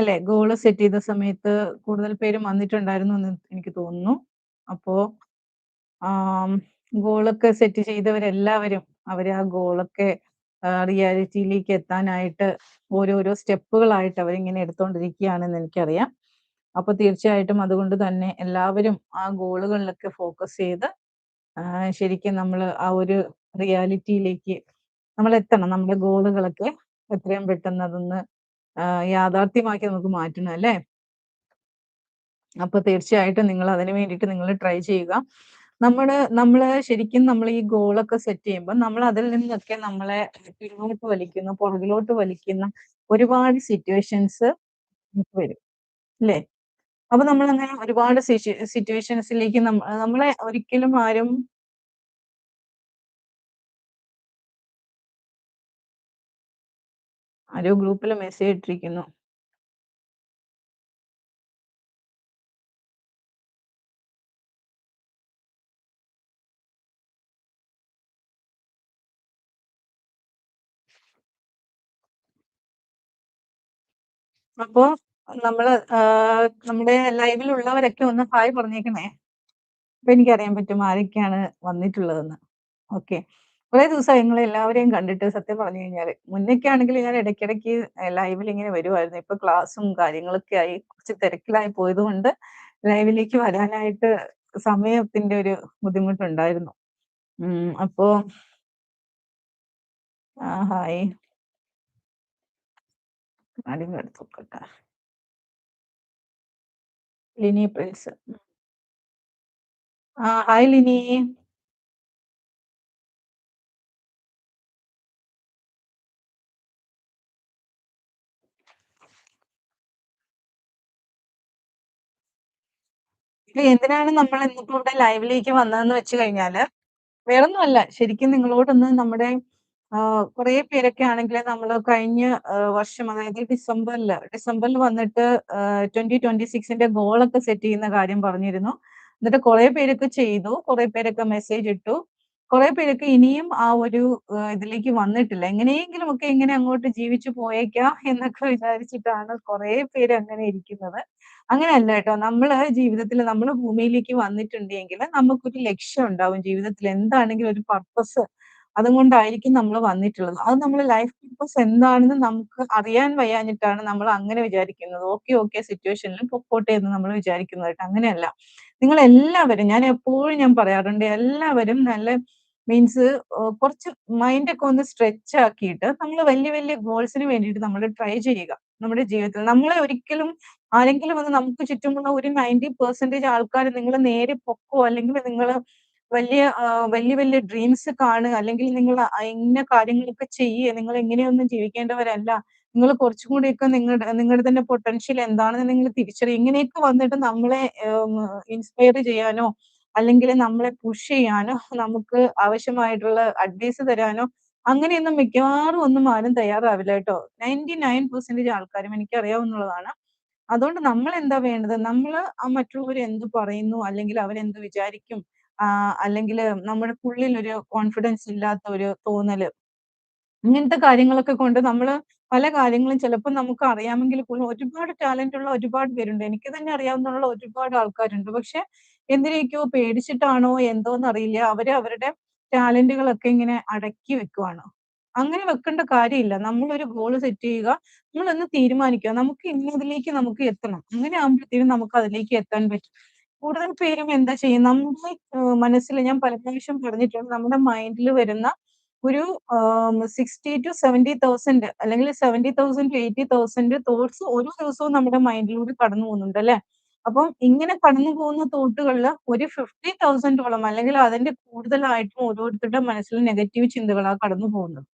അല്ലെ? Goal set ചെയ്ത സമയത്ത് കൂടുതൽ പേരും വന്നിട്ടുണ്ടായിരുന്നു എന്ന് എനിക്ക് തോന്നുന്നു. അപ്പോ ആ ഗോളൊക്കെ സെറ്റ് ചെയ്തവരെല്ലാവരും അവർ ആ ഗോളൊക്കെ റിയാലിറ്റിയിലേക്ക് എത്താനായിട്ട് ഓരോരോ സ്റ്റെപ്പുകളായിട്ട് അവരിങ്ങനെ എടുത്തോണ്ടിരിക്കുകയാണെന്ന് എനിക്കറിയാം. അപ്പൊ തീർച്ചയായിട്ടും അതുകൊണ്ട് തന്നെ എല്ലാവരും ആ ഗോളുകളിലൊക്കെ ഫോക്കസ് ചെയ്ത് ശരിക്കും നമ്മൾ ആ ഒരു റിയാലിറ്റിയിലേക്ക് നമ്മൾ എത്തണം നമ്മുടെ ഗോളുകളൊക്കെ എത്രയും പെട്ടെന്ന് അതൊന്ന് യാഥാർത്ഥ്യമാക്കി നമുക്ക് മാറ്റണം അല്ലേ? അപ്പൊ തീർച്ചയായിട്ടും നിങ്ങൾ അതിന് വേണ്ടിയിട്ട് നിങ്ങൾ ട്രൈ ചെയ്യുക. നമ്മൾ നമ്മൾ ശരിക്കും നമ്മൾ ഈ ഗോളൊക്കെ സെറ്റ് ചെയ്യുമ്പോൾ നമ്മൾ അതിൽ നിന്നൊക്കെ നമ്മളെ പിന്നോട്ട് വലിക്കുന്ന, പുറകിലോട്ട് വലിക്കുന്ന ഒരുപാട് സിറ്റുവേഷൻസ് വരും. അല്ലേ അപ്പൊ നമ്മൾ അങ്ങനെ ഒരുപാട് സിറ്റുവേഷൻസിലേക്ക് നമ്മ നമ്മളെ ഒരിക്കലും ആരും ആരോ ഗ്രൂപ്പിൽ മെസ്സേജ് ഇട്ടിരിക്കുന്നു. അപ്പൊ നമ്മൾ നമ്മുടെ ലൈവിലുള്ളവരൊക്കെ ഒന്ന് ഹായ് പറഞ്ഞേക്കണേ. അപ്പൊ എനിക്കറിയാൻ പറ്റും ആരൊക്കെയാണ് വന്നിട്ടുള്ളതെന്ന്. ഓക്കെ. കുറേ ദിവസം നിങ്ങളെ എല്ലാവരെയും കണ്ടിട്ട് സത്യം പറഞ്ഞു കഴിഞ്ഞാൽ. മുന്നൊക്കെ ആണെങ്കിൽ ഞാൻ ഇടയ്ക്കിടയ്ക്ക് ലൈവിൽ ഇങ്ങനെ വരുമായിരുന്നു. ഇപ്പൊ ക്ലാസ്സും കാര്യങ്ങളൊക്കെ ആയി കുറച്ച് തിരക്കിലായി പോയതുകൊണ്ട് ലൈവിലേക്ക് വരാനായിട്ട് സമയത്തിന്റെ ഒരു ബുദ്ധിമുട്ടുണ്ടായിരുന്നു. ഉം അപ്പോ ആ ഹായ്. ലിനി പ്രിൻസ്. ആ ഹായ് ലിനി. ഇത് എന്തിനാണ് നമ്മൾ ഇന്നിപ്പോ ഇവിടെ ലൈവിലേക്ക് വന്നതെന്ന് വെച്ച് കഴിഞ്ഞാൽ വേറൊന്നുമല്ല ശരിക്കും നിങ്ങളോടൊന്ന് നമ്മുടെ കുറെ പേരൊക്കെ ആണെങ്കിൽ നമ്മൾ കഴിഞ്ഞ വർഷം അതായത് ഡിസംബറിൽ ഡിസംബറിൽ വന്നിട്ട് ട്വന്റി ട്വന്റി സിക്സിന്റെ ഗോളൊക്കെ സെറ്റ് ചെയ്യുന്ന കാര്യം പറഞ്ഞിരുന്നു. എന്നിട്ട് കുറെ പേരൊക്കെ ചെയ്തു. കുറെ പേരൊക്കെ മെസ്സേജ് ഇട്ടു. കുറെ പേരൊക്കെ ഇനിയും ആ ഒരു ഇതിലേക്ക് വന്നിട്ടില്ല. എങ്ങനെയെങ്കിലും ഒക്കെ ഇങ്ങനെ അങ്ങോട്ട് ജീവിച്ചു പോയേക്കാം എന്നൊക്കെ വിചാരിച്ചിട്ടാണ് കുറെ പേര് അങ്ങനെ ഇരിക്കുന്നത്. അങ്ങനെയല്ല കേട്ടോ. നമ്മൾ ജീവിതത്തിൽ നമ്മൾ ഭൂമിയിലേക്ക് വന്നിട്ടുണ്ടെങ്കിൽ നമുക്കൊരു ലക്ഷ്യം ഉണ്ടാവും ജീവിതത്തിൽ എന്താണെങ്കിലും ഒരു പർപ്പസ് അതുകൊണ്ടായിരിക്കും നമ്മൾ വന്നിട്ടുള്ളത്. അത് നമ്മൾ ലൈഫ് പർപ്പസ് എന്താണെന്ന് നമുക്ക് അറിയാൻ വയ്യാഞ്ഞിട്ടാണ് നമ്മൾ അങ്ങനെ വിചാരിക്കുന്നത്. ഓക്കെ ഓക്കെ സിറ്റുവേഷനിൽ പൊക്കോട്ടെ എന്ന് നമ്മൾ വിചാരിക്കുന്നത് അങ്ങനെയല്ല നിങ്ങൾ എല്ലാവരും ഞാൻ എപ്പോഴും ഞാൻ പറയാറുണ്ട് എല്ലാവരും നല്ല മീൻസ് കുറച്ച് മൈൻഡൊക്കെ ഒന്ന് സ്ട്രെച്ച് ആക്കിയിട്ട് നമ്മൾ വലിയ വലിയ ഗോൾസിന് വേണ്ടിയിട്ട് നമ്മൾ ട്രൈ ചെയ്യുക. നമ്മുടെ ജീവിതത്തിൽ. നമ്മളെ ഒരിക്കലും ആരെങ്കിലും വന്ന് നമുക്ക് ചുറ്റുമുള്ള ഒരു നയന്റി പെർസെന്റേജ് ആൾക്കാർ നിങ്ങൾ നേരെ പൊക്കോ അല്ലെങ്കിൽ നിങ്ങൾ വലിയ വലിയ വല്യ ഡ്രീംസ് കാണുക അല്ലെങ്കിൽ നിങ്ങൾ ഇന്ന കാര്യങ്ങളൊക്കെ ചെയ്യുക നിങ്ങൾ എങ്ങനെയൊന്നും ജീവിക്കേണ്ടവരല്ല. നിങ്ങൾ കുറച്ചും കൂടിയൊക്കെ നിങ്ങളുടെ നിങ്ങളുടെ തന്നെ പൊട്ടൻഷ്യൽ എന്താണെന്ന് നിങ്ങൾ തിരിച്ചറിയും ഇങ്ങനെയൊക്കെ വന്നിട്ട് നമ്മളെ ഇൻസ്പയർ ചെയ്യാനോ അല്ലെങ്കിൽ നമ്മളെ പുഷ് ചെയ്യാനോ നമുക്ക് ആവശ്യമായിട്ടുള്ള അഡ്വൈസ് തരാനോ അങ്ങനെയൊന്നും മിക്കവാറും ഒന്നും ആരും തയ്യാറാവില്ല കേട്ടോ. 99% ആൾക്കാരും എനിക്കറിയാവുന്നതാണ്. അതുകൊണ്ട് നമ്മൾ എന്താ വേണ്ടത്? നമ്മൾ ആ മറ്റുള്ളവർ എന്ത് പറയുന്നു അല്ലെങ്കിൽ അവരെന്ത് വിചാരിക്കും അല്ലെങ്കിൽ നമ്മുടെ ഉള്ളിൽ ഒരു കോൺഫിഡൻസ് ഇല്ലാത്ത ഒരു തോന്നൽ ഇങ്ങനത്തെ കാര്യങ്ങളൊക്കെ കൊണ്ട് നമ്മൾ പല കാര്യങ്ങളും ചിലപ്പോൾ നമുക്ക് അറിയാമെങ്കിൽ പോലും ഒരുപാട് ടാലന്റ് ഉള്ള ഒരുപാട് പേരുണ്ട്. എനിക്ക് തന്നെ അറിയാവുന്ന ഒരുപാട് ആൾക്കാരുണ്ട്. പക്ഷെ എന്തിനെയൊക്കെയോ പേടിച്ചിട്ടാണോ എന്തോന്ന് അറിയില്ല അവർ അവരുടെ ടാലന്റുകളൊക്കെ ഇങ്ങനെ അടക്കി വെക്കുവാണ്. അങ്ങനെ വെക്കേണ്ട കാര്യമില്ല. നമ്മളൊരു ഗോൾ സെറ്റ് ചെയ്യുക. നമ്മളൊന്ന് തീരുമാനിക്കുക. നമുക്ക് ഇന്നതിലേക്ക് നമുക്ക് എത്തണം. അങ്ങനെ ആകുമ്പോഴത്തേനും നമുക്ക് അതിലേക്ക് എത്താൻ പറ്റും. കൂടുതൽ പേരും എന്താ ചെയ്യും നമ്മുടെ മനസ്സിൽ ഞാൻ പല പ്രാവശ്യം പറഞ്ഞിട്ടുണ്ട്. നമ്മുടെ മൈൻഡിൽ വരുന്ന ഒരു സിക്സ്റ്റി ടു സെവന്റി തൗസൻഡ് അല്ലെങ്കിൽ 70,000-80,000 തോട്ട്സ് ഓരോ ദിവസവും നമ്മുടെ മൈൻഡിലൂടെ കടന്നു പോകുന്നുണ്ട് അല്ലേ? അപ്പം ഇങ്ങനെ കടന്നു പോകുന്ന തോട്ടുകളിൽ ഒരു 50,000ഓളം അല്ലെങ്കിൽ അതിന്റെ കൂടുതലായിട്ടും ഓരോരുത്തരുടെ മനസ്സിൽ നെഗറ്റീവ് ചിന്തകളാണ് കടന്നു പോകുന്നത്.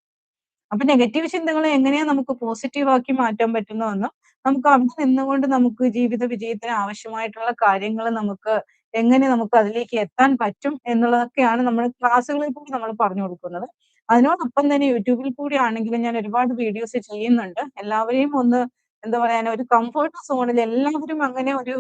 അപ്പൊ നെഗറ്റീവ് ചിന്തകളെ എങ്ങനെയാ നമുക്ക് പോസിറ്റീവ് ആക്കി മാറ്റാൻ പറ്റുന്നതെന്നും നമുക്ക് അവിടെ നിന്നുകൊണ്ട് നമുക്ക് ജീവിത വിജയത്തിന് ആവശ്യമായിട്ടുള്ള കാര്യങ്ങൾ നമുക്ക് എങ്ങനെ നമുക്ക് അതിലേക്ക് എത്താൻ പറ്റും എന്നുള്ളതൊക്കെയാണ് നമ്മൾ ക്ലാസ്സുകളിൽ കൂടി നമ്മൾ പറഞ്ഞു കൊടുക്കുന്നത്. അതിനോടൊപ്പം തന്നെ യൂട്യൂബിൽ കൂടി ആണെങ്കിലും ഞാൻ ഒരുപാട് വീഡിയോസ് ചെയ്യുന്നുണ്ട്. എല്ലാവരെയും ഒന്ന് എന്താ പറയാ ഒരു കംഫർട്ട് സോണിൽ എല്ലാവരും അങ്ങനെ ഒരു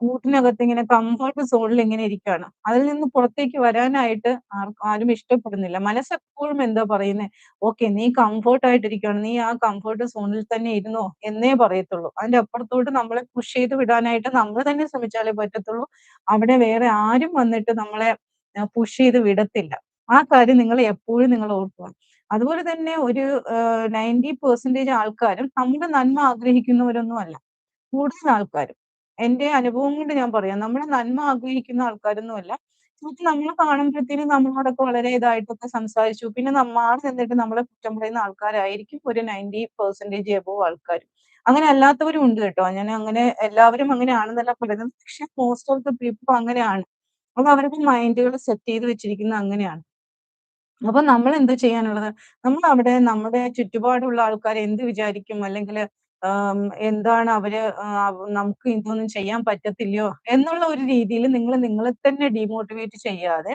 കൂട്ടിനകത്ത് ഇങ്ങനെ കംഫർട്ട് സോണിൽ ഇങ്ങനെ ഇരിക്കുകയാണ്. അതിൽ നിന്ന് പുറത്തേക്ക് വരാനായിട്ട് ആർക്കും ആരും ഇഷ്ടപ്പെടുന്നില്ല. മനസ്സെപ്പോഴും എന്താ പറയുന്നത് "ഓക്കെ നീ കംഫർട്ട് ആയിട്ടിരിക്കുകയാണ്. നീ ആ കംഫർട്ട് സോണിൽ തന്നെ ഇരുന്നോ" എന്നേ പറയത്തുള്ളൂ. അതിന്റെ അപ്പുറത്തോട്ട് നമ്മളെ പുഷ് ചെയ്ത് വിടാനായിട്ട് നമ്മൾ തന്നെ ശ്രമിച്ചാലേ പറ്റത്തുള്ളൂ. അവിടെ വേറെ ആരും വന്നിട്ട് നമ്മളെ പുഷ് ചെയ്ത് വിടത്തില്ല. ആ കാര്യം നിങ്ങൾ എപ്പോഴും നിങ്ങൾ ഓർക്കുക. അതുപോലെ തന്നെ ഒരു നയന്റി പെർസെന്റേജ് ആൾക്കാരും നമ്മുടെ നന്മ ആഗ്രഹിക്കുന്നവരൊന്നും അല്ല. കൂടുതൽ ആൾക്കാരും. എന്റെ അനുഭവം കൊണ്ട് ഞാൻ പറയാം. നമ്മുടെ നന്മ ആഗ്രഹിക്കുന്ന ആൾക്കാരൊന്നുമല്ല. ചിലപ്പോ നമ്മൾ കാണുമ്പോഴത്തേനും നമ്മളോടൊക്കെ വളരെ ഇതായിട്ടൊക്കെ സംസാരിച്ചു. പിന്നെ നമ്മൾ നിന്നിട്ട് നമ്മളെ കുറ്റം പറയുന്ന ആൾക്കാരായിരിക്കും ഒരു 90% എബോ ആൾക്കാരും. അങ്ങനെ അല്ലാത്തവരും ഉണ്ട് കേട്ടോ. ഞാൻ അങ്ങനെ എല്ലാവരും അങ്ങനെയാണെന്നല്ല പറയുന്നത്. പക്ഷെ മോസ്റ്റ് ഓഫ് ദ പീപ്പിൾ അങ്ങനെയാണ്. അത് അവരുടെ മൈൻഡുകൾ സെറ്റ് ചെയ്ത് വെച്ചിരിക്കുന്നത് അങ്ങനെയാണ്. അപ്പൊ നമ്മൾ എന്താ ചെയ്യാനുള്ളത്? നമ്മൾ അവിടെ നമ്മുടെ ചുറ്റുപാടുള്ള ആൾക്കാർ എന്ത് വിചാരിക്കും? അല്ലെങ്കിൽ എന്താണ് അവർ നമുക്ക് ഇതൊന്നും ചെയ്യാൻ പറ്റത്തില്ലയോ? എന്നുള്ള ഒരു രീതിയിൽ നിങ്ങൾ നിങ്ങളെ തന്നെ ഡീമോട്ടിവേറ്റ് ചെയ്യാതെ,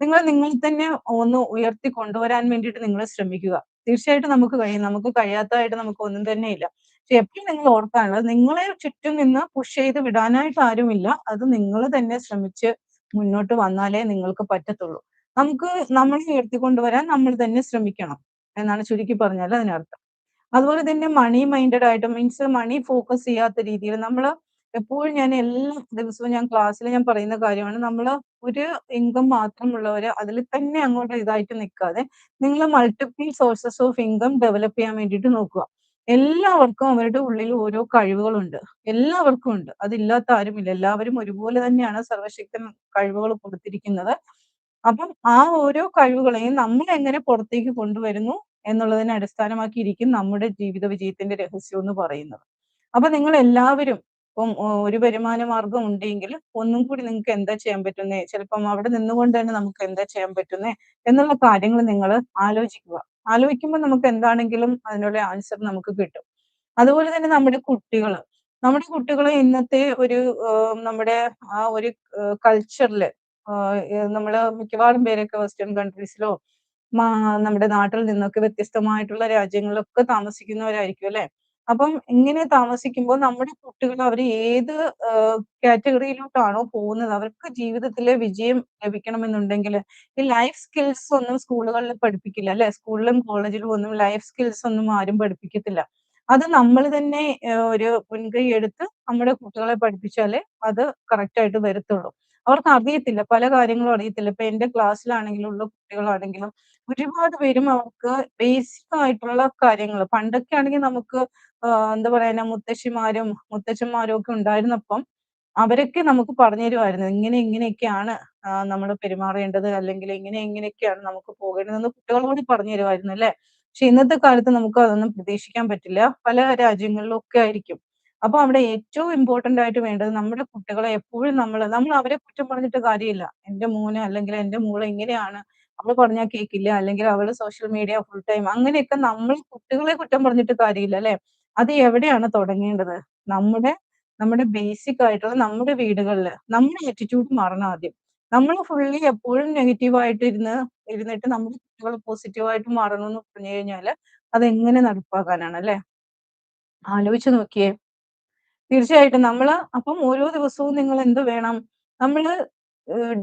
നിങ്ങൾ നിങ്ങൾ തന്നെ ഒന്ന് ഉയർത്തി കൊണ്ടുവരാൻ വേണ്ടിയിട്ട് നിങ്ങൾ ശ്രമിക്കുക. തീർച്ചയായിട്ടും നമുക്ക് കഴിയും. നമുക്ക് കഴിയാത്തതായിട്ട് നമുക്ക് ഒന്നും തന്നെ ഇല്ല. പക്ഷെ എപ്പോഴും നിങ്ങൾ ഓർക്കാനുള്ളത് നിങ്ങളെ ചുറ്റും നിന്ന് പുഷ് ചെയ്ത് വിടാനായിട്ട് ആരുമില്ല. അത് നിങ്ങൾ തന്നെ ശ്രമിച്ച് മുന്നോട്ട് വന്നാലേ നിങ്ങൾക്ക് പറ്റത്തുള്ളൂ. നമുക്ക് നമ്മളെ ഉയർത്തിക്കൊണ്ടുവരാൻ നമ്മൾ തന്നെ ശ്രമിക്കണം. എന്നാണ് ചുരുക്കി പറഞ്ഞാൽ അതിനർത്ഥം. അതുപോലെ തന്നെ മണി മൈൻഡഡ് ആയിട്ട് മീൻസ് മണി ഫോക്കസ് ചെയ്യാത്ത രീതിയിൽ നമ്മൾ എപ്പോഴും ഞാൻ എല്ലാ ദിവസവും ഞാൻ ക്ലാസ്സിൽ ഞാൻ പറയുന്ന കാര്യമാണ്. നമ്മൾ ഒരു ഇൻകം മാത്രമുള്ളവര് അതിൽ തന്നെ അങ്ങോട്ട് ഇതായിട്ട് നിൽക്കാതെ നിങ്ങൾ multiple sources of income develop ചെയ്യാൻ വേണ്ടിയിട്ട് നോക്കുക. എല്ലാവർക്കും അവരുടെ ഉള്ളിൽ ഓരോ കഴിവുകളുണ്ട്. എല്ലാവർക്കും ഉണ്ട്. അതില്ലാത്ത ആരുമില്ല. എല്ലാവരും ഒരുപോലെ തന്നെയാണ് സർവശക്തൻ കഴിവുകൾ കൊടുത്തിരിക്കുന്നത്. അപ്പം ആ ഓരോ കഴിവുകളെയും നമ്മൾ എങ്ങനെ പുറത്തേക്ക് കൊണ്ടുവരുന്നു എന്നുള്ളതിനെ അടിസ്ഥാനമാക്കിയിരിക്കും നമ്മുടെ ജീവിത വിജയത്തിന്റെ രഹസ്യം എന്ന് പറയുന്നത്. അപ്പൊ നിങ്ങൾ എല്ലാവരും ഇപ്പം ഒരു വരുമാന മാർഗം ഉണ്ടെങ്കിൽ ഒന്നും കൂടി നിങ്ങൾക്ക് എന്താ ചെയ്യാൻ പറ്റുന്നേ? ചിലപ്പം അവിടെ നിന്നുകൊണ്ട് തന്നെ നമുക്ക് എന്താ ചെയ്യാൻ പറ്റുന്നേ? എന്നുള്ള കാര്യങ്ങൾ നിങ്ങൾ ആലോചിക്കുക. ആലോചിക്കുമ്പോൾ നമുക്ക് എന്താണെങ്കിലും അതിനുള്ള ആൻസർ നമുക്ക് കിട്ടും. അതുപോലെ തന്നെ നമ്മുടെ കുട്ടികൾ നമ്മുടെ കുട്ടികളെ ഇന്നത്തെ ഒരു നമ്മുടെ ആ ഒരു ആഹ് നമ്മൾ മിക്കവാറും പേരൊക്കെ വെസ്റ്റേൺ കൺട്രീസിലോ നമ്മുടെ നാട്ടിൽ നിന്നൊക്കെ വ്യത്യസ്തമായിട്ടുള്ള രാജ്യങ്ങളിലൊക്കെ താമസിക്കുന്നവരായിരിക്കും അല്ലെ അപ്പം ഇങ്ങനെ താമസിക്കുമ്പോൾ നമ്മുടെ കുട്ടികൾ അവർ ഏത് കാറ്റഗറിയിലോട്ടാണോ പോകുന്നത് അവർക്ക് ജീവിതത്തിലെ വിജയം ലഭിക്കണമെന്നുണ്ടെങ്കിൽ ഈ ലൈഫ് സ്കിൽസ് ഒന്നും സ്കൂളുകളിൽ പഠിപ്പിക്കില്ല അല്ലെ സ്കൂളിലും കോളേജിലും ഒന്നും ലൈഫ് സ്കിൽസ് ഒന്നും ആരും പഠിപ്പിക്കത്തില്ല. അത് നമ്മൾ തന്നെ ഒരു മുൻകൈ എടുത്ത് നമ്മുടെ കുട്ടികളെ പഠിപ്പിച്ചാലേ അത് കറക്റ്റായിട്ട് വരത്തുള്ളൂ. അവർക്ക് അറിയത്തില്ല. പല കാര്യങ്ങളും അറിയത്തില്ല. ഇപ്പൊ എന്റെ ക്ലാസ്സിലാണെങ്കിലും ഉള്ള കുട്ടികളാണെങ്കിലും ഒരുപാട് പേരും അവർക്ക് ബേസിക് ആയിട്ടുള്ള കാര്യങ്ങൾ പണ്ടൊക്കെ ആണെങ്കിൽ നമുക്ക് എന്താ പറയാ മുത്തശ്ശിമാരും മുത്തച്ഛന്മാരും ഒക്കെ ഉണ്ടായിരുന്നപ്പം അവരൊക്കെ നമുക്ക് പറഞ്ഞു തരുമായിരുന്നു. ഇങ്ങനെ ഇങ്ങനെയൊക്കെയാണ് നമ്മൾ പെരുമാറേണ്ടത് അല്ലെങ്കിൽ ഇങ്ങനെ ഇങ്ങനെയൊക്കെയാണ് നമുക്ക് പോകേണ്ടതെന്ന് കുട്ടികളോട് പറഞ്ഞു തരുമായിരുന്നു അല്ലേ? പക്ഷെ ഇന്നത്തെ കാലത്ത് നമുക്ക് അതൊന്നും പ്രതീക്ഷിക്കാൻ പറ്റില്ല. പല രാജ്യങ്ങളിലും ഒക്കെ ആയിരിക്കും. അപ്പൊ അവിടെ ഏറ്റവും ഇമ്പോർട്ടന്റ് ആയിട്ട് വേണ്ടത് നമ്മുടെ കുട്ടികളെ എപ്പോഴും നമ്മൾ നമ്മൾ അവരെ കുറ്റം പറഞ്ഞിട്ട് കാര്യമില്ല. എന്റെ മോന് അല്ലെങ്കിൽ എന്റെ മോൾ ഇങ്ങനെയാണ്. അവൾ പറഞ്ഞാൽ കേൾക്കില്ല. അല്ലെങ്കിൽ അവൾ സോഷ്യൽ മീഡിയ ഫുൾ ടൈം അങ്ങനെയൊക്കെ നമ്മൾ കുട്ടികളെ കുറ്റം പറഞ്ഞിട്ട് കാര്യമില്ല അല്ലെ അത് എവിടെയാണ് തുടങ്ങേണ്ടത്? നമ്മുടെ നമ്മുടെ ബേസിക് ആയിട്ടുള്ള നമ്മുടെ വീടുകളിൽ നമ്മുടെ ആറ്റിറ്റ്യൂഡ് മാറണം ആദ്യം. നമ്മൾ ഫുള്ളി എപ്പോഴും നെഗറ്റീവ് ആയിട്ട് ഇരുന്ന് ഇരുന്നിട്ട് നമ്മൾ കുട്ടികൾ പോസിറ്റീവായിട്ട് മാറണമെന്ന് പറഞ്ഞു കഴിഞ്ഞാൽ അതെങ്ങനെ നടപ്പാക്കാനാണ് അല്ലെ ആലോചിച്ച് നോക്കിയേ. തീർച്ചയായിട്ടും നമ്മൾ അപ്പം ഓരോ ദിവസവും നിങ്ങൾ എന്ത് വേണം? നമ്മൾ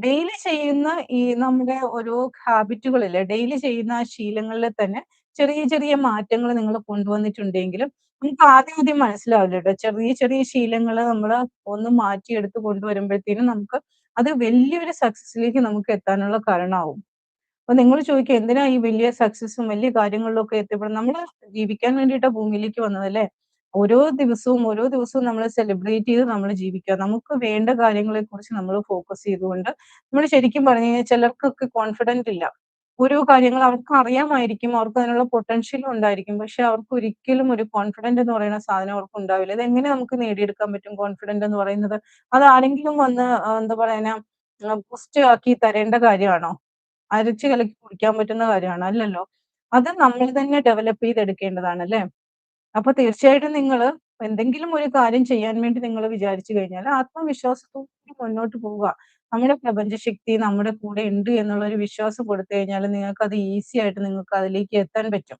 ഡെയിലി ചെയ്യുന്ന ഈ നമ്മുടെ ഓരോ ഹാബിറ്റുകളിൽ ഡെയിലി ചെയ്യുന്ന ആ ശീലങ്ങളിൽ തന്നെ ചെറിയ ചെറിയ മാറ്റങ്ങൾ നിങ്ങൾ കൊണ്ടുവന്നിട്ടുണ്ടെങ്കിലും നമുക്ക് ആദ്യം ആദ്യം മനസ്സിലാവില്ല കേട്ടോ ചെറിയ ചെറിയ ശീലങ്ങൾ നമ്മൾ ഒന്ന് മാറ്റിയെടുത്ത് കൊണ്ടുവരുമ്പോഴത്തേനും നമുക്ക് അത് വലിയൊരു സക്സസ്സിലേക്ക് നമുക്ക് എത്താനുള്ള കാരണമാവും. അപ്പൊ നിങ്ങൾ ചോദിക്കുക എന്തിനാ ഈ വലിയ സക്സസ്സും വലിയ കാര്യങ്ങളിലൊക്കെ എത്തിപ്പെടുന്നത്? നമ്മൾ ജീവിക്കാൻ വേണ്ടിയിട്ടാ ഭൂമിയിലേക്ക് വന്നത് അല്ലേ? ഓരോ ദിവസവും ഓരോ ദിവസവും നമ്മൾ സെലിബ്രേറ്റ് ചെയ്ത് നമ്മൾ ജീവിക്കുക. നമുക്ക് വേണ്ട കാര്യങ്ങളെ കുറിച്ച് നമ്മൾ ഫോക്കസ് ചെയ്തുകൊണ്ട് നമ്മൾ ശരിക്കും പറഞ്ഞു കഴിഞ്ഞാൽ ചിലർക്കൊക്കെ കോൺഫിഡന്റ് ഇല്ല. ഓരോ കാര്യങ്ങൾ അവർക്ക് അറിയാമായിരിക്കും. അവർക്ക് അതിനുള്ള പൊട്ടൻഷ്യലും ഉണ്ടായിരിക്കും. പക്ഷെ അവർക്ക് ഒരിക്കലും ഒരു കോൺഫിഡന്റ് എന്ന് പറയുന്ന സാധനം അവർക്ക് ഉണ്ടാവില്ല. എങ്ങനെ നമുക്ക് നേടിയെടുക്കാൻ പറ്റും കോൺഫിഡന്റ് എന്ന് പറയുന്നത്? അത് ആരെങ്കിലും വന്ന് എന്താ പറയുന്ന ബൂസ്റ്റ് ആക്കി തരേണ്ട കാര്യമാണോ? അരച്ച് കലക്കി കുടിക്കാൻ പറ്റുന്ന കാര്യമാണോ? അല്ലല്ലോ. അത് നമ്മൾ തന്നെ ഡെവലപ്പ് ചെയ്തെടുക്കേണ്ടതാണ് അല്ലേ? അപ്പൊ തീർച്ചയായിട്ടും നിങ്ങൾ എന്തെങ്കിലും ഒരു കാര്യം ചെയ്യാൻ വേണ്ടി നിങ്ങൾ വിചാരിച്ചു കഴിഞ്ഞാൽ ആത്മവിശ്വാസത്തോടെ മുന്നോട്ട് പോവുക. നമ്മുടെ പ്രപഞ്ചശക്തി നമ്മുടെ കൂടെ ഉണ്ട് എന്നുള്ള ഒരു വിശ്വാസം കൊടുത്തു കഴിഞ്ഞാൽ നിങ്ങൾക്ക് അത് ഈസി ആയിട്ട് നിങ്ങൾക്ക് അതിലേക്ക് എത്താൻ പറ്റും.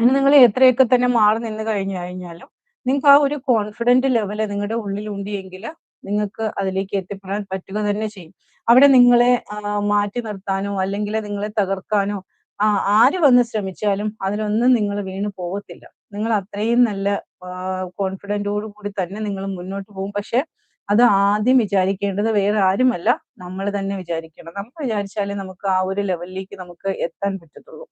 പിന്നെ നിങ്ങൾ എത്രയൊക്കെ തന്നെ മാറി നിന്ന് കഴിഞ്ഞു കഴിഞ്ഞാലും നിങ്ങൾക്ക് ആ ഒരു കോൺഫിഡന്റ് ലെവൽ നിങ്ങളുടെ ഉള്ളിൽ ഉണ്ടെങ്കിൽ നിങ്ങൾക്ക് അതിലേക്ക് എത്തിപ്പെടാൻ പറ്റുക തന്നെ ചെയ്യും. അവിടെ നിങ്ങളെ മാറ്റി നിർത്താനോ അല്ലെങ്കിൽ നിങ്ങളെ തകർക്കാനോ ആര് വന്ന് ശ്രമിച്ചാലും അതിലൊന്നും നിങ്ങൾ വീണു പോകത്തില്ല നിങ്ങൾ അത്രയും നല്ല കോൺഫിഡന്റോടു കൂടി തന്നെ നിങ്ങൾ മുന്നോട്ട് പോകും. പക്ഷെ അത് ആദ്യം വിചാരിക്കേണ്ടത് വേറെ ആരുമല്ല നമ്മൾ തന്നെ വിചാരിക്കണം. നമ്മൾ വിചാരിച്ചാലേ നമുക്ക് ആ ഒരു ലെവലിലേക്ക് നമുക്ക് എത്താൻ പറ്റത്തുള്ളൂ.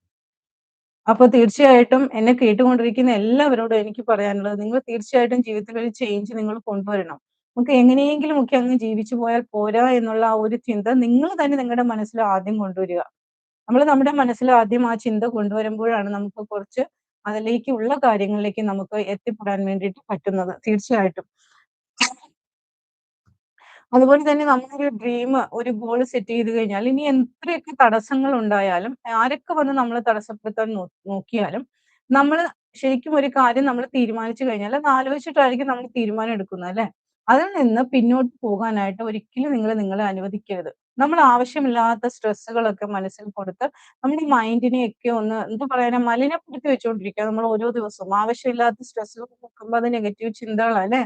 അപ്പൊ തീർച്ചയായിട്ടും എന്നെ കേട്ടുകൊണ്ടിരിക്കുന്ന എല്ലാവരോടും എനിക്ക് പറയാനുള്ളത് നിങ്ങൾ തീർച്ചയായിട്ടും ജീവിതത്തിൽ ഒരു ചേഞ്ച് നിങ്ങൾ കൊണ്ടുവരണം. നമുക്ക് എങ്ങനെയെങ്കിലും ഒക്കെ അങ്ങ് ജീവിച്ചു പോയാൽ പോരാ എന്നുള്ള ആ ഒരു ചിന്ത നിങ്ങൾ തന്നെ നിങ്ങളുടെ മനസ്സിൽ ആദ്യം കൊണ്ടുവരിക. നമ്മൾ നമ്മുടെ മനസ്സിൽ ആദ്യം ആ ചിന്ത കൊണ്ടുവരുമ്പോഴാണ് നമുക്ക് കുറച്ച് അതിലേക്ക് ഉള്ള കാര്യങ്ങളിലേക്ക് നമുക്ക് എത്തിപ്പെടാൻ വേണ്ടിയിട്ട് പറ്റുന്നത്. തീർച്ചയായിട്ടും. അതുപോലെ തന്നെ നമ്മളൊരു ഡ്രീം, ഒരു ഗോൾ സെറ്റ് ചെയ്ത് കഴിഞ്ഞാൽ ഇനി എത്രയൊക്കെ തടസ്സങ്ങൾ ഉണ്ടായാലും ആരൊക്കെ വന്ന് നമ്മളെ തടസ്സപ്പെടുത്താൻ നോക്കിയാലും നമ്മൾ ശരിക്കും ഒരു കാര്യം നമ്മൾ തീരുമാനിച്ചു കഴിഞ്ഞാൽ അത് ആലോചിച്ചിട്ടായിരിക്കും നമ്മൾ തീരുമാനം എടുക്കുന്നത് അല്ലേ? അതിൽ നിന്ന് പിന്നോട്ട് പോകാനായിട്ട് ഒരിക്കലും നിങ്ങൾ നിങ്ങളെ അനുവദിക്കരുത്. നമ്മൾ ആവശ്യമില്ലാത്ത സ്ട്രെസ്സുകളൊക്കെ മനസ്സിൽ കൊടുത്ത് നമ്മുടെ മൈൻഡിനെയൊക്കെ ഒന്ന് എന്താ പറയാനാ മലിനപ്പെടുത്തി വെച്ചുകൊണ്ടിരിക്കുക നമ്മൾ ഓരോ ദിവസവും. ആവശ്യമില്ലാത്ത സ്ട്രെസ്സുകൾ നോക്കുമ്പോൾ അത് നെഗറ്റീവ് ചിന്തകളാണ്?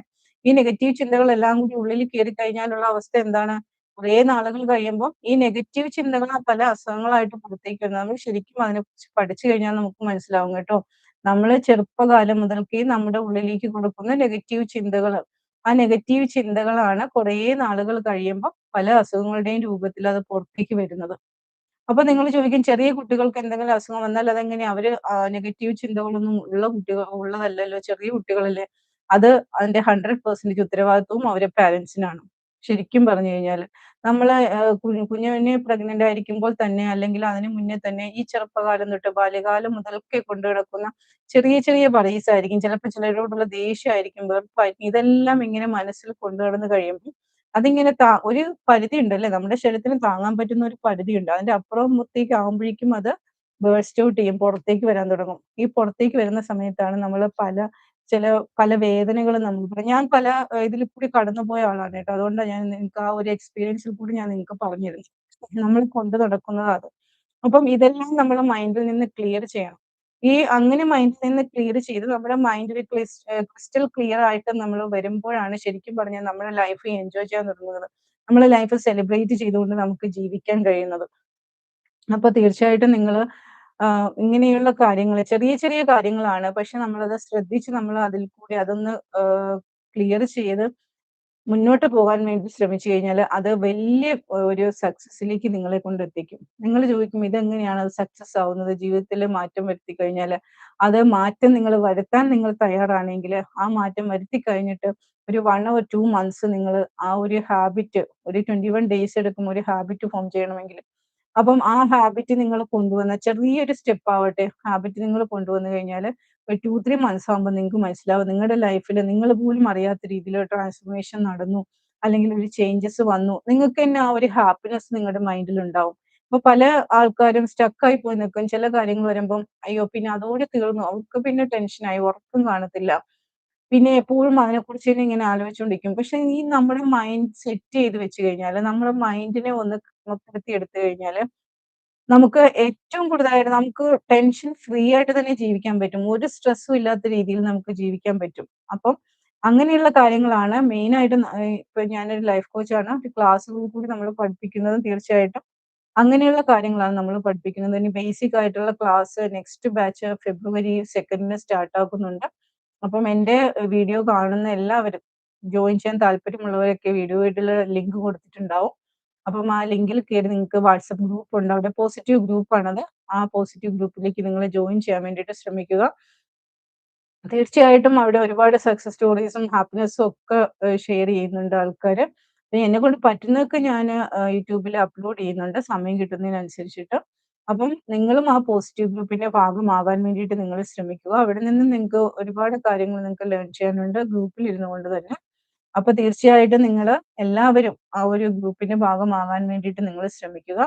ഈ നെഗറ്റീവ് ചിന്തകളെല്ലാം കൂടി ഉള്ളിൽ കയറി കഴിഞ്ഞാലുള്ള അവസ്ഥ എന്താണ്? കുറേ നാളുകൾ കഴിയുമ്പോൾ ഈ നെഗറ്റീവ് ചിന്തകൾ പല അസുഖങ്ങളായിട്ട് പുറത്തേക്ക് വരുന്നത്. നമ്മൾ ശരിക്കും അതിനെക്കുറിച്ച് പഠിച്ചു കഴിഞ്ഞാൽ നമുക്ക് മനസ്സിലാവും കേട്ടോ. നമ്മൾ ചെറുപ്പകാലം മുതൽക്കേ നമ്മുടെ ഉള്ളിലേക്ക് കൊടുക്കുന്ന നെഗറ്റീവ് ചിന്തകൾ, ആ നെഗറ്റീവ് ചിന്തകളാണ് കുറേ നാളുകൾ കഴിയുമ്പോൾ പല അസുഖങ്ങളുടെയും രൂപത്തിൽ അത് പുറത്തേക്ക് വരുന്നത്. അപ്പൊ നിങ്ങൾ ചോദിക്കും ചെറിയ കുട്ടികൾക്ക് എന്തെങ്കിലും അസുഖം വന്നാൽ അതെങ്ങനെ അവർ നെഗറ്റീവ് ചിന്തകളൊന്നും ഉള്ള കുട്ടികൾ ഉള്ളതല്ലല്ലോ. ചെറിയ കുട്ടികളല്ലേ. അത് അതിന്റെ 100% ഉത്തരവാദിത്വവും അവരെ പാരന്റ്സിനാണ്. ശരിക്കും പറഞ്ഞു കഴിഞ്ഞാൽ നമ്മളെ കുഞ്ഞുവിനെ പ്രഗ്നന്റ് ആയിരിക്കുമ്പോൾ തന്നെ അല്ലെങ്കിൽ അതിന് മുന്നേ തന്നെ ഈ ചെറുപ്പകാലം തൊട്ട് ബാല്യകാലം മുതൽക്കേ കൊണ്ടു കിടക്കുന്ന ചെറിയ ചെറിയ വറീസ് ആയിരിക്കും. ചിലപ്പോൾ ചിലരോടുള്ള ദേഷ്യമായിരിക്കും, വെറുപ്പായിരിക്കും. ഇതെല്ലാം ഇങ്ങനെ മനസ്സിൽ കൊണ്ടു കിടന്ന് കഴിയുമ്പോൾ അതിങ്ങനെ താ ഒരു പരിധി ഉണ്ടല്ലേ നമ്മുടെ ശരീരത്തിന് താങ്ങാൻ പറ്റുന്ന ഒരു പരിധി പരിധിയുണ്ട്. അതിന്റെ അപ്പുറത്തേക്ക് ആകുമ്പോഴേക്കും അത് ബേഴ്സ്റ്റ് ഔട്ട് ചെയ്യും. പുറത്തേക്ക് വരാൻ തുടങ്ങും. ഈ പുറത്തേക്ക് വരുന്ന സമയത്താണ് നമ്മൾ പല ചില പല വേദനകളും നമ്മൾ പറയും. ഞാൻ പല ഇതിൽ കൂടി കടന്നുപോയ ആളാണ് കേട്ടോ. അതുകൊണ്ടാണ് ഞാൻ നിങ്ങൾക്ക് ആ ഒരു എക്സ്പീരിയൻസിൽ കൂടി ഞാൻ നിങ്ങൾക്ക് പറഞ്ഞു തരുന്നത്. നമ്മൾ കൊണ്ടു നടക്കുന്നത് അത്. അപ്പം ഇതെല്ലാം നമ്മൾ മൈൻഡിൽ നിന്ന് ക്ലിയർ ചെയ്യണം. ഈ അങ്ങനെ മൈൻഡിൽ നിന്ന് ക്ലിയർ ചെയ്ത് നമ്മുടെ മൈൻഡ് ക്രിസ്റ്റൽ ക്ലിയർ ആയിട്ട് നമ്മൾ വരുമ്പോഴാണ് ശരിക്കും പറഞ്ഞാൽ നമ്മുടെ ലൈഫ് എൻജോയ് ചെയ്യാൻ തുടങ്ങുന്നത്. നമ്മളെ ലൈഫ് സെലിബ്രേറ്റ് ചെയ്തുകൊണ്ട് നമുക്ക് ജീവിക്കാൻ കഴിയുന്നത്. അപ്പൊ തീർച്ചയായിട്ടും നിങ്ങൾ ഇങ്ങനെയുള്ള കാര്യങ്ങൾ ചെറിയ ചെറിയ കാര്യങ്ങളാണ്. പക്ഷെ നമ്മളത് ശ്രദ്ധിച്ച് നമ്മൾ അതിൽ കൂടി അതൊന്ന് ക്ലിയർ ചെയ്ത് മുന്നോട്ട് പോകാൻ വേണ്ടി ശ്രമിച്ചു കഴിഞ്ഞാൽ അത് വലിയ ഒരു സക്സസിലേക്ക് നിങ്ങളെ കൊണ്ടെത്തിക്കും. നിങ്ങൾ ചോദിക്കും ഇതെങ്ങനെയാണ് അത് സക്സസ് ആവുന്നത്? ജീവിതത്തിൽ മാറ്റം വരുത്തി കഴിഞ്ഞാൽ അത് മാറ്റം നിങ്ങൾ വരുത്താൻ നിങ്ങൾ തയ്യാറാണെങ്കിൽ ആ മാറ്റം വരുത്തി കഴിഞ്ഞിട്ട് ഒരു വൺ ഓർ ടു മന്ത്സ് നിങ്ങൾ ആ ഒരു ഹാബിറ്റ് ഒരു 21 ഡേയ്സ് എടുക്കും ഒരു ഹാബിറ്റ് ഫോം ചെയ്യണമെങ്കിൽ. അപ്പം ആ ഹാബിറ്റ് നിങ്ങൾ കൊണ്ടുവന്ന ചെറിയൊരു സ്റ്റെപ്പ് ആവട്ടെ ഹാബിറ്റ് നിങ്ങൾ കൊണ്ടുവന്നു കഴിഞ്ഞാൽ ഒരു 2, 3 മന്ത്സ് ആകുമ്പോൾ നിങ്ങൾക്ക് മനസ്സിലാവും നിങ്ങളുടെ ലൈഫിൽ നിങ്ങൾ പോലും അറിയാത്ത രീതിയിൽ ട്രാൻസ്ഫോർമേഷൻ നടന്നു. അല്ലെങ്കിൽ ഒരു ചേഞ്ചസ് വന്നു. നിങ്ങൾക്ക് തന്നെ ആ ഒരു ഹാപ്പിനെസ് നിങ്ങളുടെ മൈൻഡിൽ ഉണ്ടാവും. ഇപ്പൊ പല ആൾക്കാരും സ്റ്റക്കായി പോയി നിൽക്കും. ചില കാര്യങ്ങൾ വരുമ്പം അയ്യോ പിന്നെ അതോടെ തീർന്നു. അവർക്ക് പിന്നെ ടെൻഷനായി ഉറക്കം കാണത്തില്ല. പിന്നെ എപ്പോഴും അതിനെക്കുറിച്ച് തന്നെ ഇങ്ങനെ ആലോചിച്ചുകൊണ്ടിരിക്കും. പക്ഷെ ഈ നമ്മുടെ മൈൻഡ് സെറ്റ് ചെയ്ത് വെച്ച് കഴിഞ്ഞാൽ നമ്മുടെ മൈൻഡിനെ ഒന്ന് എടുത്തു കഴിഞ്ഞാൽ നമുക്ക് ഏറ്റവും കൂടുതലായിട്ട് നമുക്ക് ടെൻഷൻ ഫ്രീ ആയിട്ട് തന്നെ ജീവിക്കാൻ പറ്റും. ഒരു സ്ട്രെസ്സും ഇല്ലാത്ത രീതിയിൽ നമുക്ക് ജീവിക്കാൻ പറ്റും. അപ്പം അങ്ങനെയുള്ള കാര്യങ്ങളാണ് മെയിൻ ആയിട്ട് ഇപ്പൊ ഞാനൊരു ലൈഫ് കോച്ചാണ്. ക്ലാസ്സുകളിൽ കൂടി നമ്മൾ പഠിപ്പിക്കുന്നത് തീർച്ചയായിട്ടും അങ്ങനെയുള്ള കാര്യങ്ങളാണ് നമ്മൾ പഠിപ്പിക്കുന്നത്. ഇനി ബേസിക് ആയിട്ടുള്ള ക്ലാസ് നെക്സ്റ്റ് ബാച്ച് ഫെബ്രുവരി സെക്കൻഡിന് സ്റ്റാർട്ട് ആക്കുന്നുണ്ട്. അപ്പം എന്റെ വീഡിയോ കാണുന്ന എല്ലാവരും ജോയിൻ ചെയ്യാൻ താല്പര്യമുള്ളവരൊക്കെ വീഡിയോയുടെ ലിങ്ക് കൊടുത്തിട്ടുണ്ടാവും. അപ്പം ആ ലിങ്കിൽ കയറി നിങ്ങൾക്ക് വാട്സപ്പ് ഗ്രൂപ്പ് ഉണ്ട്. അവിടെ പോസിറ്റീവ് ഗ്രൂപ്പാണത്. ആ പോസിറ്റീവ് ഗ്രൂപ്പിലേക്ക് നിങ്ങൾ ജോയിൻ ചെയ്യാൻ വേണ്ടിയിട്ട് ശ്രമിക്കുക. തീർച്ചയായിട്ടും അവിടെ ഒരുപാട് സക്സസ് സ്റ്റോറീസും ഹാപ്പിനെസ്സും ഒക്കെ ഷെയർ ചെയ്യുന്നുണ്ട് ആൾക്കാര്. എന്നെ കൊണ്ട് പറ്റുന്നതൊക്കെ ഞാൻ യൂട്യൂബിൽ അപ്ലോഡ് ചെയ്യുന്നുണ്ട് സമയം കിട്ടുന്നതിനനുസരിച്ചിട്ട്. അപ്പം നിങ്ങളും ആ പോസിറ്റീവ് ഗ്രൂപ്പിന്റെ ഭാഗമാകാൻ വേണ്ടിയിട്ട് നിങ്ങൾ ശ്രമിക്കുക. അവിടെ നിന്ന് നിങ്ങൾക്ക് ഒരുപാട് കാര്യങ്ങൾ നിങ്ങൾക്ക് ലേൺ ചെയ്യാനുണ്ട് ഗ്രൂപ്പിൽ ഇരുന്നുകൊണ്ട് തന്നെ. അപ്പൊ തീർച്ചയായിട്ടും നിങ്ങൾ എല്ലാവരും ആ ഒരു ഗ്രൂപ്പിന്റെ ഭാഗമാകാൻ വേണ്ടിയിട്ട് നിങ്ങൾ ശ്രമിക്കുക.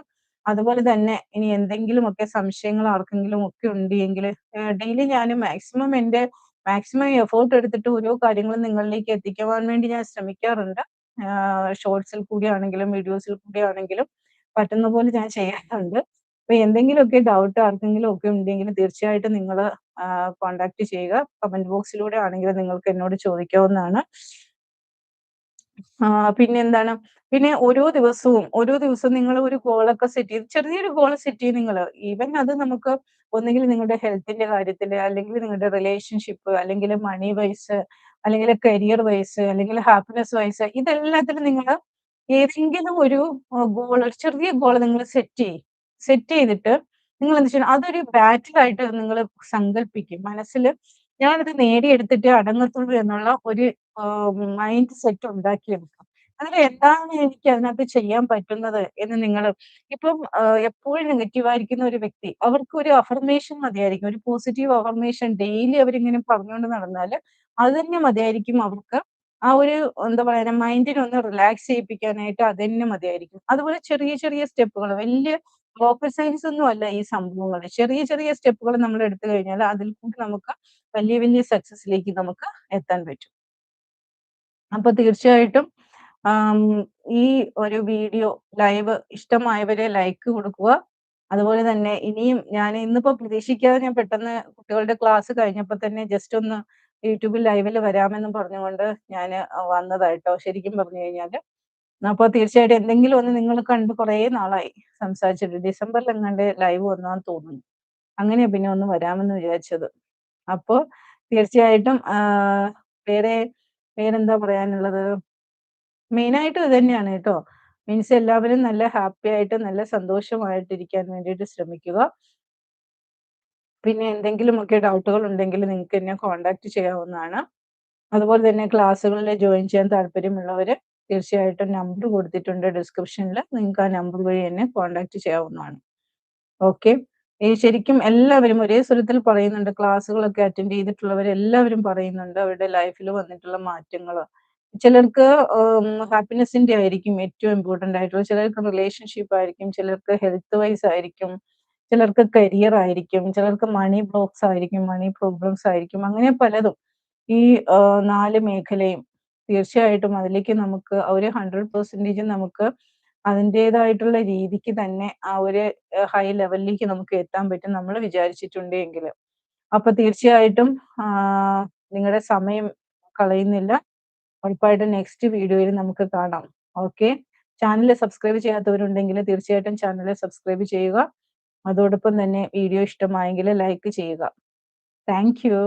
അതുപോലെ തന്നെ ഇനി എന്തെങ്കിലുമൊക്കെ സംശയങ്ങൾ ആർക്കെങ്കിലും ഒക്കെ ഉണ്ടെങ്കിൽ ഡെയിലി ഞാൻ മാക്സിമം എന്റെ മാക്സിമം എഫേർട്ട് എടുത്തിട്ട് ഓരോ കാര്യങ്ങളും നിങ്ങളിലേക്ക് എത്തിക്കുവാൻ വേണ്ടി ഞാൻ ശ്രമിക്കാറുണ്ട്. ഷോർട്സിൽ കൂടിയാണെങ്കിലും വീഡിയോസിൽ കൂടിയാണെങ്കിലും പറ്റുന്ന പോലെ ഞാൻ ചെയ്യാറുണ്ട്. അപ്പൊ എന്തെങ്കിലുമൊക്കെ ഡൗട്ട് ആർക്കെങ്കിലും ഒക്കെ ഉണ്ടെങ്കിൽ തീർച്ചയായിട്ടും നിങ്ങൾ കോണ്ടാക്ട് ചെയ്യുക കമന്റ് ബോക്സിലൂടെ ആണെങ്കിലും നിങ്ങൾക്ക് എന്നോട് ചോദിക്കാവുന്നതാണ് ആ, പിന്നെ എന്താണ് പിന്നെ ഓരോ ദിവസവും ഓരോ ദിവസവും നിങ്ങൾ ഒരു ഗോളൊക്കെ സെറ്റ് ചെയ്ത് ചെറിയൊരു ഗോൾ സെറ്റ് ചെയ്ത് നിങ്ങൾ ഈവൻ അത് നമുക്ക് ഒന്നുകിൽ നിങ്ങളുടെ ഹെൽത്തിന്റെ കാര്യത്തിൽ അല്ലെങ്കിൽ നിങ്ങളുടെ റിലേഷൻഷിപ്പ് അല്ലെങ്കിൽ മണി വൈസ് അല്ലെങ്കിൽ കരിയർ വൈസ് അല്ലെങ്കിൽ ഹാപ്പിനെസ് വൈസ് ഇതെല്ലാത്തിലും നിങ്ങൾ ഏതെങ്കിലും ഒരു ഗോൾ ഒരു ചെറിയ ഗോൾ നിങ്ങൾ സെറ്റ് ചെയ്യും സെറ്റ് ചെയ്തിട്ട് നിങ്ങൾ എന്താ ചെയ്യണം? അതൊരു ബാറ്റിലായിട്ട് നിങ്ങൾ സങ്കല്പിക്കും മനസ്സിൽ ഞാനത് നേടിയെടുത്തിട്ട് അടങ്ങത്തുള്ളൂ എന്നുള്ള ഒരു മൈൻഡ് സെറ്റ് ഉണ്ടാക്കിയെടുക്കാം അതിൽ എന്താണ് എനിക്ക് അതിനകത്ത് ചെയ്യാൻ പറ്റുന്നത് എന്ന് നിങ്ങൾ ഇപ്പം എപ്പോഴും നെഗറ്റീവ് ആയിരിക്കുന്ന ഒരു വ്യക്തി അവർക്ക് ഒരു അഫർമേഷൻ മതിയായിരിക്കും. ഒരു പോസിറ്റീവ് അഫർമേഷൻ ഡെയിലി അവരിങ്ങനെ പറഞ്ഞുകൊണ്ട് നടന്നാൽ അത് തന്നെ മതിയായിരിക്കും അവർക്ക്. ആ ഒരു എന്താ പറയുക മൈൻഡിനെ ഒന്ന് റിലാക്സ് ചെയ്യിപ്പിക്കാനായിട്ട് അത് തന്നെ മതിയായിരിക്കും. അതുപോലെ ചെറിയ ചെറിയ സ്റ്റെപ്പുകൾ വലിയ റോക്കറ്റ് സയൻസ് ഒന്നും അല്ല ഈ സംഭവങ്ങൾ. ചെറിയ ചെറിയ സ്റ്റെപ്പുകൾ നമ്മൾ എടുത്തു കഴിഞ്ഞാൽ അതിൽ കൂടി നമുക്ക് വലിയ വലിയ സക്സസിലേക്ക് നമുക്ക് എത്താൻ പറ്റും. അപ്പൊ തീർച്ചയായിട്ടും ഈ ഒരു വീഡിയോ ലൈവ് ഇഷ്ടമായവരെ ലൈക്ക് കൊടുക്കുക. അതുപോലെ തന്നെ ഇനിയും ഞാൻ ഇന്നിപ്പോ പ്രതീക്ഷിക്കാതെ ഞാൻ പെട്ടെന്ന് കുട്ടികളുടെ ക്ലാസ് കഴിഞ്ഞപ്പോൾ തന്നെ ജസ്റ്റ് ഒന്ന് യൂട്യൂബിൽ ലൈവിൽ വരാമെന്ന് പറഞ്ഞുകൊണ്ട് ഞാൻ വന്നതായിട്ടോ ശരിക്കും പറഞ്ഞു കഴിഞ്ഞാൽ അപ്പോൾ തീർച്ചയായിട്ടും എന്തെങ്കിലും ഒന്ന് നിങ്ങൾ കണ്ട് കുറേ നാളായി സംസാരിച്ചിട്ട്. ഡിസംബറിൽ എങ്ങാണ്ട് ലൈവ് വന്നാന്ന് തോന്നുന്നു. അങ്ങനെ പിന്നെ ഒന്ന് വരാമെന്ന് വിചാരിച്ചത്. അപ്പോൾ തീർച്ചയായിട്ടും വേറെ വേറെന്താ പറയാനുള്ളത്? മെയിനായിട്ട് ഇത് തന്നെയാണ് കേട്ടോ. മീൻസ് എല്ലാവരും നല്ല ഹാപ്പി ആയിട്ട് നല്ല സന്തോഷമായിട്ടിരിക്കാൻ വേണ്ടിയിട്ട് ശ്രമിക്കുക. പിന്നെ എന്തെങ്കിലുമൊക്കെ ഡൗട്ടുകൾ ഉണ്ടെങ്കിൽ നിങ്ങൾക്ക് എന്നെ കോണ്ടാക്ട് ചെയ്യാവുന്നതാണ്. അതുപോലെ തന്നെ ക്ലാസ്സുകളിൽ ജോയിൻ ചെയ്യാൻ താല്പര്യമുള്ളവർ തീർച്ചയായിട്ടും നമ്പർ കൊടുത്തിട്ടുണ്ട് ഡിസ്ക്രിപ്ഷനിൽ നിങ്ങൾക്ക് ആ നമ്പർ വഴി എന്നെ കോൺടാക്ട് ചെയ്യാവുന്നതാണ്. ഓക്കെ. ഈ ശരിക്കും എല്ലാവരും ഒരേ സ്വരത്തിൽ പറയുന്നുണ്ട്. ക്ലാസ്സുകളൊക്കെ അറ്റൻഡ് ചെയ്തിട്ടുള്ളവർ എല്ലാവരും പറയുന്നുണ്ട്. അവരുടെ ലൈഫിൽ വന്നിട്ടുള്ള മാറ്റങ്ങൾ ചിലർക്ക് ഹാപ്പിനെസിന്റെ ആയിരിക്കും ഏറ്റവും ഇമ്പോർട്ടന്റ് ആയിട്ടുള്ള. ചിലർക്ക് റിലേഷൻഷിപ്പ് ആയിരിക്കും. ചിലർക്ക് ഹെൽത്ത് വൈസ് ആയിരിക്കും. ചിലർക്ക് കരിയർ ആയിരിക്കും. ചിലർക്ക് മണി ബ്ലോക്സ് ആയിരിക്കും. മണി പ്രോബ്ലംസ് ആയിരിക്കും. അങ്ങനെ പലതും ഈ നാല് മേഖലയും തീർച്ചയായിട്ടും അതിലേക്ക് നമുക്ക് ആ ഒരു ഹൺഡ്രഡ് പെർസെന്റേജ് നമുക്ക് അതിന്റെതായിട്ടുള്ള രീതിക്ക് തന്നെ ആ ഒരു ഹൈ ലെവലിലേക്ക് നമുക്ക് എത്താൻ പറ്റും നമ്മൾ വിചാരിച്ചിട്ടുണ്ട് എങ്കിൽ അപ്പൊ തീർച്ചയായിട്ടും നിങ്ങളുടെ സമയം കളയുന്നില്ല. ഉറപ്പായിട്ടും നെക്സ്റ്റ് വീഡിയോയിൽ നമുക്ക് കാണാം. ഓക്കെ ചാനൽ സബ്സ്ക്രൈബ് ചെയ്യാത്തവരുണ്ടെങ്കിൽ തീർച്ചയായിട്ടും ചാനൽ സബ്സ്ക്രൈബ് ചെയ്യുക. അതോടൊപ്പം തന്നെ വീഡിയോ ഇഷ്ടമായെങ്കിൽ ലൈക്ക് ചെയ്യുക. Thank U